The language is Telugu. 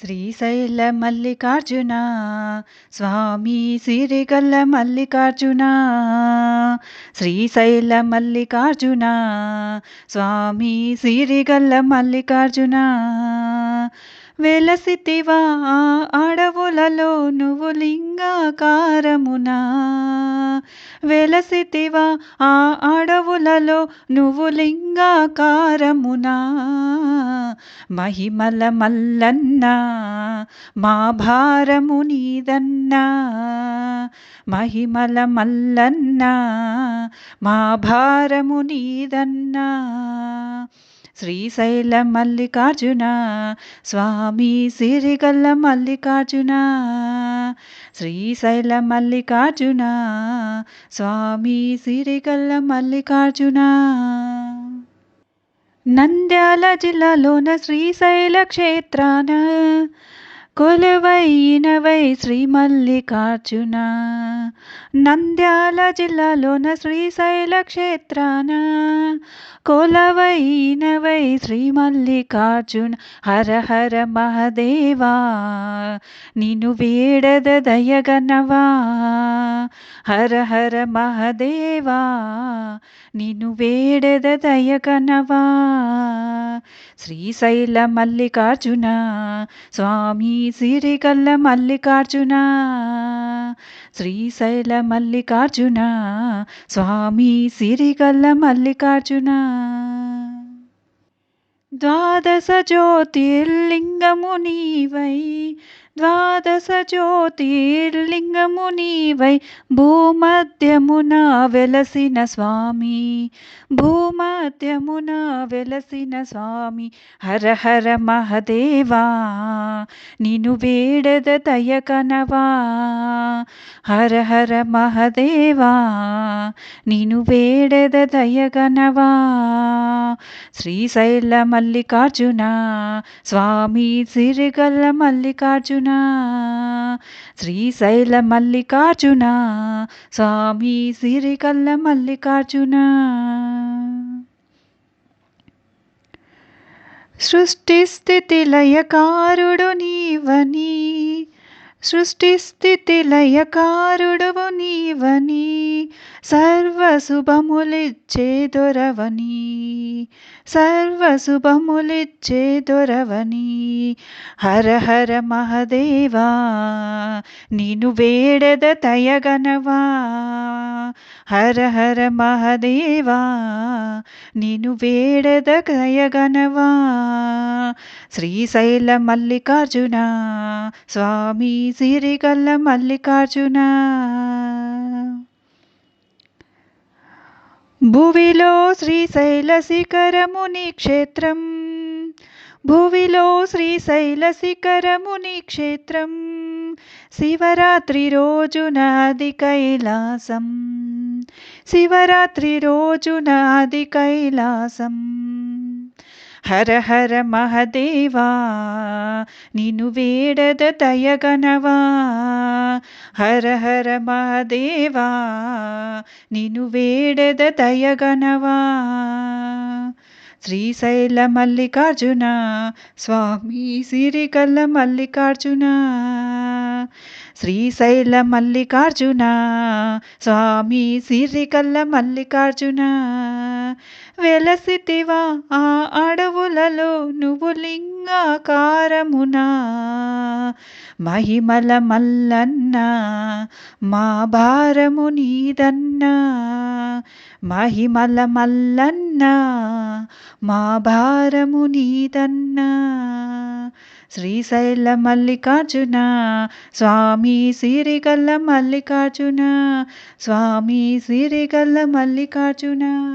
శ్రీశైల మల్లికార్జున స్వామి సిరిగల్ల మల్లికార్జున శ్రీశైల మల్లికార్జున స్వామి సిరిగల్ల మల్లికార్జున. వెలసితివా ఆడ అడవులలో నువ్వు లింగాకారమునా? వెలసితివా ఆ అడవులలో నువ్వు లింగాకారమునా? మహిమల మల్లన్న మా భారము నీదన్నా. మహిమల మల్లన్న మా భారము నీదన్నా. శ్రీశైల మల్లికార్జున స్వామి సిరిగల్ల మల్లికార్జున శ్రీశైల మల్లికార్జున స్వామి సిరిగల్ల మల్లికార్జున. నంద్యాల జిల్లాలోన శ్రీశైల క్షేత్రాన కొలువైనవై శ్రీ మల్లికార్జున నంద్యాల జిల్లాలోన శ్రీశైల క్షేత్రాన కొలవైనవై శ్రీ మల్లికార్జున హర హర మహదేవా నిను వేడద దయగనవా. హర హర మహదేవా నిను వేడద దయగనవా? శ్రీశైల మల్లికార్జున స్వామి సిరికల్ల మల్లికార్జున శ్రీశైల మల్లికార్జున స్వామి సిరికల్ల మల్లికార్జున. ద్వాదశ జ్యోతిర్లింగము నీవై ద్వాదశ జ్యోతిర్లింగము నీవై భూమధ్యమున వెలసిన స్వామి భూమధ్యమున వెలసిన స్వామి హర హర మహదేవా నిను వేడద దయకనవా హర హర మహదేవా నిను వేడద దయగనవా శ్రీశైల మల్లికార్జున స్వామి సిరిగల్ల మల్లికార్జున శ్రీశైల మల్లికార్జున స్వామి సిరికల్ల మల్లికార్జున. సృష్టి స్థితి లయకారుడు నీవని సృష్టి స్థితి లయకారుడవు నీవని సర్వశుభములిచ్చే దొరవని సర్వశుభములిచ్చే దొరవని. హర హర మహదేవా నీను వేడద తయగనవా. హర హర మహదేవా నీను వేడద తయగనవా శ్రీశైల మల్లికార్జున స్వామి సిరిగల్ల మల్లికార్జున. భువిలో శ్రీశైల శిఖరముని క్షేత్రం. భువిలో శ్రీశైల శిఖరముని క్షేత్రం. శివరాత్రి రోజున అది కైలాసం. శివరాత్రి రోజున అది కైలాసం. హర హర మహదేవా నిను వేడద దయగనవా హర హర మహదేవా నిను వేడద దయగనవా శ్రీశైల మల్లికార్జున స్వామి సిరికల్ల మల్లికార్జున శ్రీశైల మల్లికార్జున స్వామి సిరికల్ల మల్లికార్జున వెలసితివా ఆ మహిమలలో నువ్వు లింగాకారమునా? మహిమల మల్లన్న? మా భారము నీదన్నా? మహిమల మల్లన్నా? మా భారము నీదన్నా? శ్రీశైల మల్లికార్జున? స్వామి సిరిగల్ల మల్లికార్జున? స్వామి సిరిగల్ల మల్లికార్జున?